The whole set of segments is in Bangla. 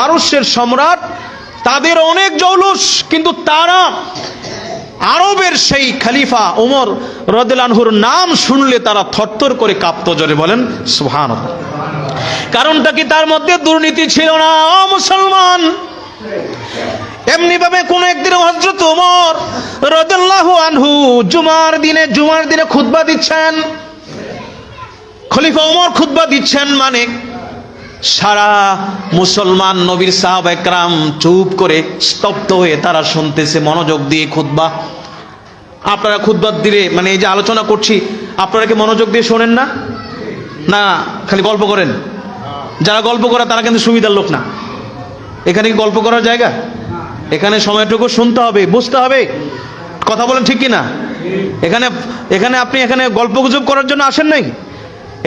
পারস্যের সম্রাট, তাদের অনেক জৌলুস, কিন্তু তারা আরবের সেই খলিফা ওমর রদিলানহুর নাম শুনলে তারা থরথর করে কাঁপত জোরে বলেন সুহান কারণটা কি তার মধ্যে দুর্নীতি ছিল না? মুসলমান এমনি ভাবে কোন একদিন হজরত ওমর রদুল্লাহ আনহু জুমার দিনে জুমার দিনে খুতবা দিচ্ছেন। খলিফা ওমর খুতবা দিচ্ছেন মানে সারা মুসলমান নবীর সাহাব একরাম চুপ করে স্তব্ধ হয়ে তারা শুনতেছে, মনোযোগ দিয়ে খুতবা। আপনারা খুতবা দিলে মানে এই যে আলোচনা করছি, আপনারা কি মনোযোগ দিয়ে শোনেন না? না, খালি গল্প করেন। যারা গল্প করে তারা কিন্তু সুবিধার লোক না। এখানে কি গল্প করার জায়গা? এখানে সময়টুকু শুনতে হবে, বুঝতে হবে। কথা বলেন ঠিক কি না এখানে এখানে আপনি এখানে গল্প গুজব করার জন্য আসেন নাই?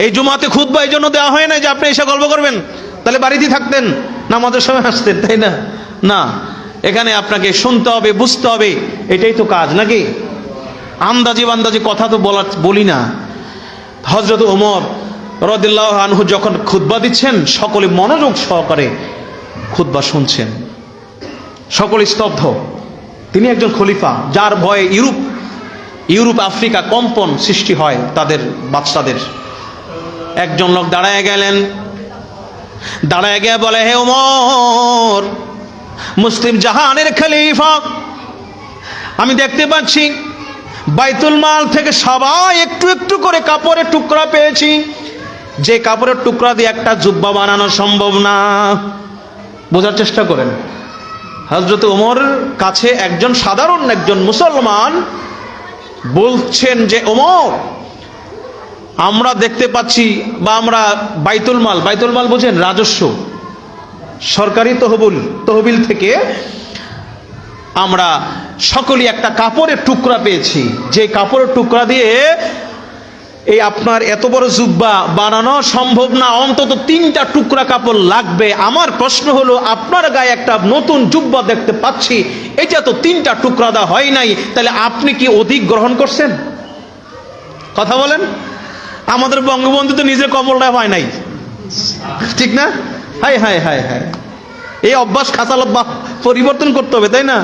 এই জুমাতে খুদবা এই জন্য দেওয়া হয় না যে আপনি এসে গল্প করবেন। তাহলে বাড়িতেই থাকতেন না আমাদের সময় আসতেন, তাই না? না, এখানে আপনাকে শুনতে হবে, বুঝতে হবে, এটাই তো কাজ নাকি? আন্দাজি বান্দাজি কথা তো বলা বলি না। হজরত ওমর রদিল্লাহ আনহু যখন খুতবা দিচ্ছেন, সকলে মনোযোগ সহকারে খুতবা শুনছেন। সকলে স্তব্ধ। তিনি একজন খলিফা, যার ভয়ে ইউরোপ ইউরোপ, আফ্রিকা কম্পন সৃষ্টি হয় তাদের বাচ্চাদের একজন লোক দাঁড়ায় গেলেন। দাঁড়ায় গিয়ে বলে, হে ওমর মুসলিম জাহানের খলিফা, আমি দেখতে পাচ্ছি বাইতুল মাল থেকে সবাই একটু একটু করে কাপড়ের টুকরা পেয়েছি। যে কাপড়ের টুকরা দিয়ে একটা জুব্বা বানানো সম্ভব না। বোঝার চেষ্টা করেন। হজরত ওমর কাছে একজন সাধারণ একজন মুসলমান বলছেন যে ওমর আমরা দেখতে পাচ্ছি বা আমরা বাইতুল মাল বাইতুল মাল বোঝেন রাজস্ব। সরকারি তহবিল তহবিল থেকে আমরা সকলেই একটা কাপড়ের টুকরা পেয়েছি। যে কাপড়ের টুকরা দিয়ে এই আপনার এত বড় জুব্বা বানানো সম্ভব না, অন্তত তিনটা টুকরা কাপড় লাগবে। আমার প্রশ্ন হলো, আপনার গায়ে একটা নতুন জুব্বা দেখতে পাচ্ছি, এটা তো তিনটা টুকরা দেওয়া হয় নাই, তাহলে আপনি কি অধিক গ্রহণ করছেন? কথা বলেন। আমাদের বঙ্গবন্ধু তো নিজের কবলটা হয় নাই। ঠিক না? হাই হাই হাই হাই এই অভ্যাস খাতাল অভ্যাস পরিবর্তন করতে হবে, তাই না?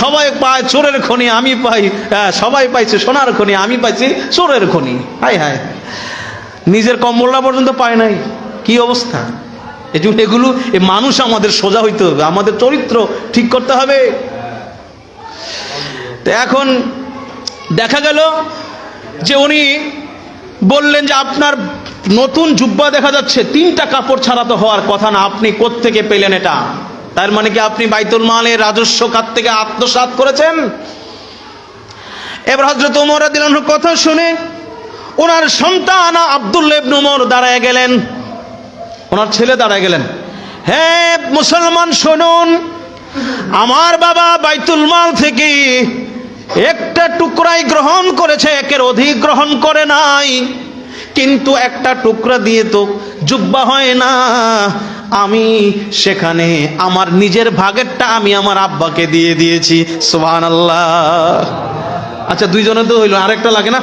সবাই পায় চোরের খনি, আমি পাই হ্যাঁ সবাই পাইছে সোনার খনি, আমি পাইছি চোরের খনি। হাই হাই নিজের কম্বলটা পর্যন্ত পায় নাই। কি অবস্থা? এই জন্য এগুলো, এ মানুষ আমাদের সোজা হইতে হবে, আমাদের চরিত্র ঠিক করতে হবে। তো এখন দেখা গেল যে উনি বললেন যে আপনার নতুন জুব্বা দেখা যাচ্ছে, তিনটা কাপড় ছাড়া তো হওয়ার কথা না, আপনি কোত্থেকে পেলেন এটা? তার মানে কি আপনি বাইতুল মালের রাজস্ব খাত থেকে আত্মসাৎ করেছেন? এবার হজরত উমর দিলাম কথা শুনে ওনার সন্তান আব্দুল্লাহ ইবনে উমর দাঁড়ায় গেলেন। ওনার ছেলে দাঁড়ায় গেলেন। হ্যাঁ মুসলমান শুনুন, আমার বাবা বাইতুল মাল থেকে একটা টুকরাই গ্রহণ করেছে, একের অধিক গ্রহণ করে নাই। কিন্তু একটা টুকরা দিয়ে তো জুব্বা হয় না। আমি সেখানে আমার নিজের ভাগেরটা আমি আমার আব্বাকে দিয়ে দিয়েছি সোহান আল্লাহ আচ্ছা দুইজনে তো হইল, আরেকটা লাগে না?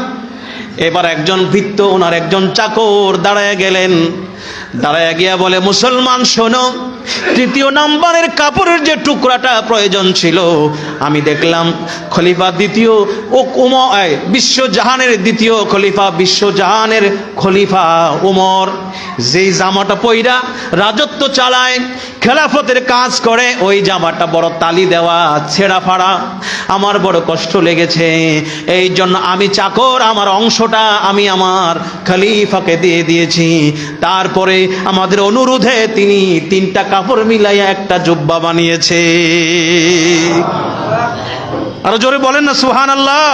এবার একজন ভিত্ত, ওনার একজন চাকর দাঁড়ায় গেলেন। দাঁড়ায় গিয়া বলে, মুসলমান শোনো, তৃতীয় নাম্বারের কাপড়ের যে টুকরাটা প্রয়োজন ছিল, আমি দেখলাম খলিফা দ্বিতীয় ও উম বিশ্বজাহানের দ্বিতীয় খলিফা বিশ্বজাহানের খলিফা উমর। যেই জামাটা পইরা রাজত্ব চালায়, খেলাফতের কাজ করে, ওই জামাটা বড় তালি দেওয়া, ছেঁড়া ফাড়া। আমার বড় কষ্ট লেগেছে এই জন্য আমি চাকর, আমার অংশটা আমি আমার খলিফাকে দিয়ে দিয়েছি। তারপরে আমাদের অনুরোধে তিনি তিনটা কাপড় মিলাইয়া একটা জুব্বা বানিয়েছে। আরও জোরে বলেন না সুহান আল্লাহ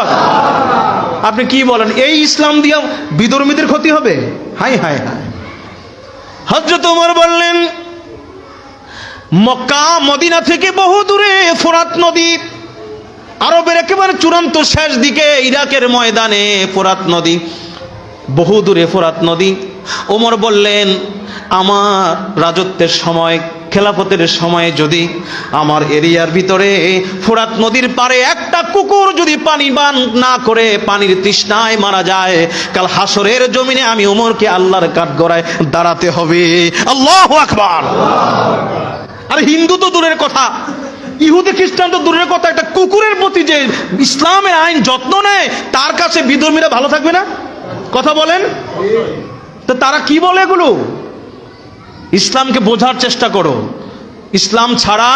আপনি কি বলেন? এই ইসলাম দিয়ে বিধর্মীদের ক্ষতি হবে? হাই হাই হাই। হজরত উমর বললেন, মক্কা, মদিনা থেকে বহু দূরে ফোরাত নদী, আরবের একেবারে চূড়ান্ত শেষ দিকে ইরাকের ময়দানে ফোরাত নদী, বহু দূরে ফোরাত নদী। ওমর বললেন, আমার রাজত্বের সময়, খেলাফতের সময় যদি আমার এরিয়ার ভিতরে ফোরাত নদীর পারে একটা কুকুর যদি পানি পান না করে, পানির তৃষ্ণায় মারা যায়, কাল হাসরের জমিনে আমি ওমরকে আল্লাহর কাঠগড়ায় দাঁড়াতে হবে। আল্লাহ আকবার। আর হিন্দু তো দূরের কথা, ইহুদি, খ্রিস্টান তো দূরের কথা, একটা কুকুরের প্রতি যে ইসলামের আইন যত্ন নেয়, তার কাছে বিধর্মীরা ভালো থাকবে না? কথা বলেন। তো তারা কি বলে এগুলো? ইসলামকে বোঝার চেষ্টা করো। ইসলাম ছাড়া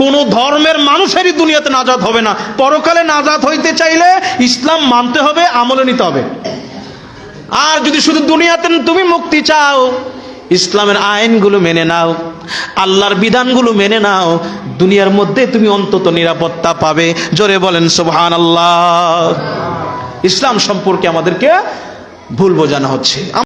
কোনো ধর্মের মানুষেরই দুনিয়াতে নাজাত হবে না। পরকালে নাজাত হইতে চাইলে ইসলাম মানতে হবে, আমলে নিতে হবে। আর যদি শুধু দুনিয়াতে তুমি মুক্তি চাও, ইসলামের আইনগুলো মেনে নাও, আল্লাহর বিধানগুলো মেনে নাও, দুনিয়ার মধ্যে তুমি অন্তত নিরাপত্তা পাবে। জোরে বলেন সুবহান আল্লাহ ইসলাম সম্পর্কে আমাদেরকে ভুল বোঝানো হচ্ছে।